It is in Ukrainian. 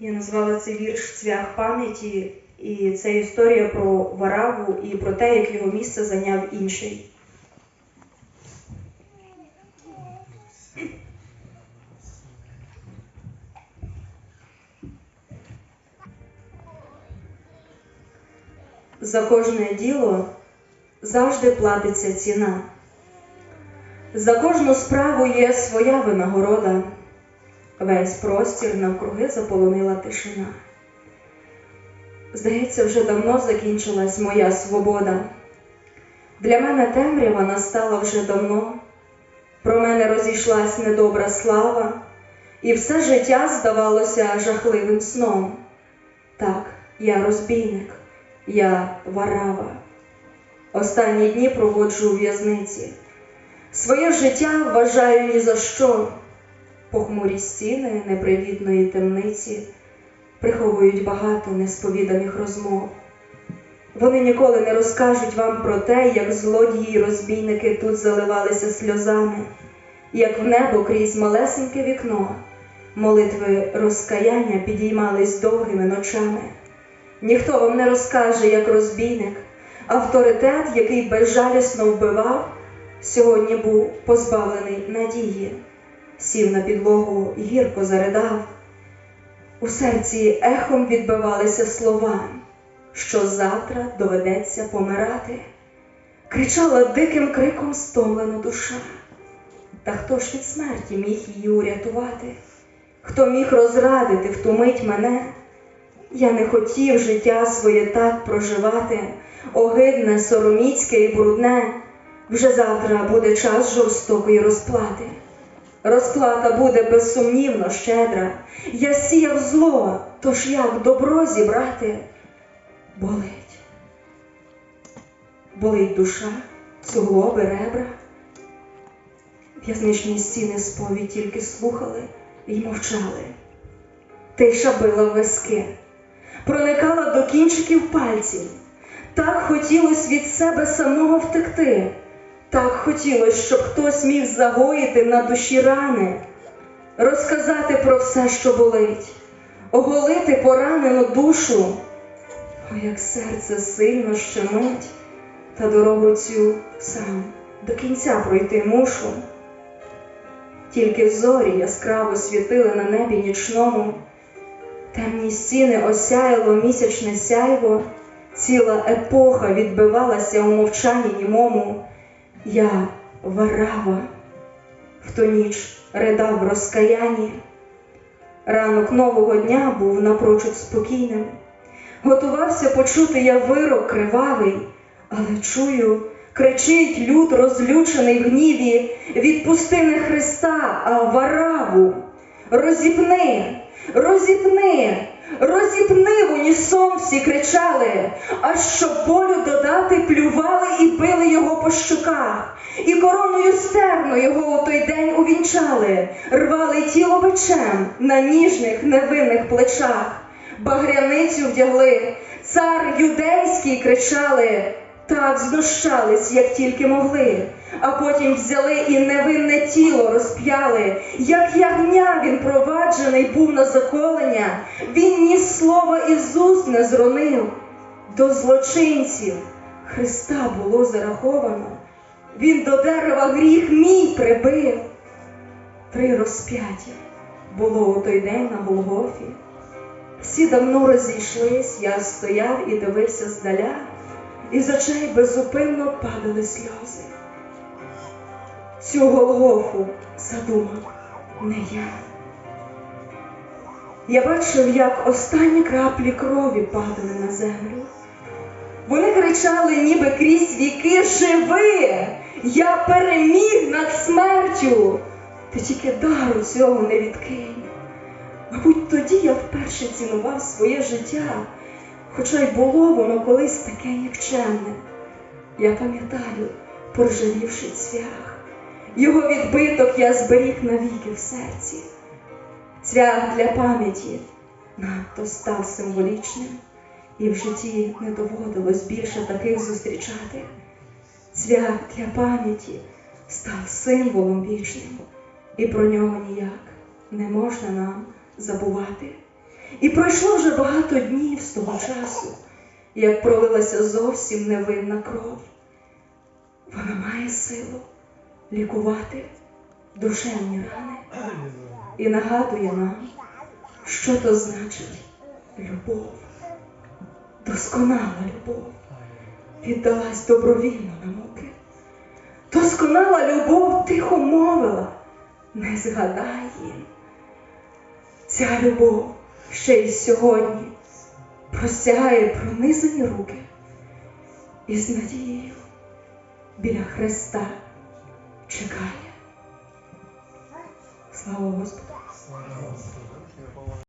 Я назвала цей вірш Цвях пам'яті, і це історія про Вараву і про те, як його місце зайняв інший. За кожне діло завжди платиться ціна. За кожну справу є своя винагорода. Весь простір навкруги заполонила тишина. Здається, вже давно закінчилась моя свобода. Для мене темрява настала вже давно. Про мене розійшлась недобра слава, і все життя здавалося жахливим сном. Так, я розбійник, я варава. Останні дні проводжу у в'язниці. Своє життя вважаю ні за що. Похмурі стіни непривітної темниці приховують багато несповіданих розмов. Вони ніколи не розкажуть вам про те, як злодії й розбійники тут заливалися сльозами, як в небо крізь малесеньке вікно молитви розкаяння підіймались довгими ночами. Ніхто вам не розкаже, як розбійник, авторитет, який безжалісно вбивав, сьогодні був позбавлений надії, сів на підлогу гірко заридав. У серці ехом відбивалися слова, що завтра доведеться помирати, кричала диким криком стомлена душа. Та хто ж від смерті міг її урятувати? Хто міг розрадити, втумить мене? Я не хотів життя своє так проживати, огидне, сороміцьке і брудне. Вже завтра буде час жорстокої розплати. Розплата буде безсумнівно щедра. Я сіяв зло, тож як добро зібрати? Болить. Болить душа, суглоби, ребра. В'язничні стіни сповідь тільки слухали і мовчали. Тиша била виски, проникала до кінчиків пальців. Так хотілося від себе самого втекти. Так хотілося, щоб хтось міг загоїти на душі рани, розказати про все, що болить, оголити поранену душу. О, як серце сильно щемить, та дорогу цю сам до кінця пройти мушу. Тільки зорі яскраво світили на небі нічному, темні стіни осяяло місячне сяйво, ціла епоха відбивалася у мовчанні німому. Я варава, в ту ніч ридав в розкаянні. Ранок нового дня був напрочуд спокійним. Готувався почути я вирок кривавий, але чую, кричить люд, розлючений в гніві, відпусти не Христа, а вараву. Розіпни, розіпни, розіпни в унісон всі кричали, аж щоб болю додати, плювали і били його по щоках, і короною стерну його у той день увінчали, рвали тіло бичем на ніжних невинних плечах, багряницю вдягли, цар юдейський кричали. Так знущались, як тільки могли, а потім взяли і невинне тіло розп'яли, як ягня він проваджений був на заколення, він ні слова із уст не зронив. До злочинців Христа було зараховано, він до дерева гріх мій прибив. Три розп'яття було у той день на Голгофі. Всі давно розійшлись, я стояв і дивився здаля і з очей безупинно падали сльози. Цю Голгофу задумав не я. Я бачив, як останні краплі крові падали на землю. Вони кричали, ніби крізь віки живи! Я переміг над смертю. Ти тільки дару цього не відкинь. Мабуть, тоді я вперше цінував своє життя хоча й було воно колись таке нікчемне. Я пам'ятаю, поржавівши цвях, його відбиток я зберіг навіки в серці. Цвях для пам'яті надто став символічним, і в житті не доводилось більше таких зустрічати. Цвях для пам'яті став символом вічним, і про нього ніяк не можна нам забувати. І пройшло вже багато днів з того часу, як пролилася зовсім невинна кров. Вона має силу лікувати душевні рани і нагадує нам, що то значить любов, досконала любов, віддалась добровільно на муки. Досконала любов тихо мовила, не згадай їм. Ця любов ще й сьогодні простягає пронизані руки і з надією біля Христа чекає. Слава Господу!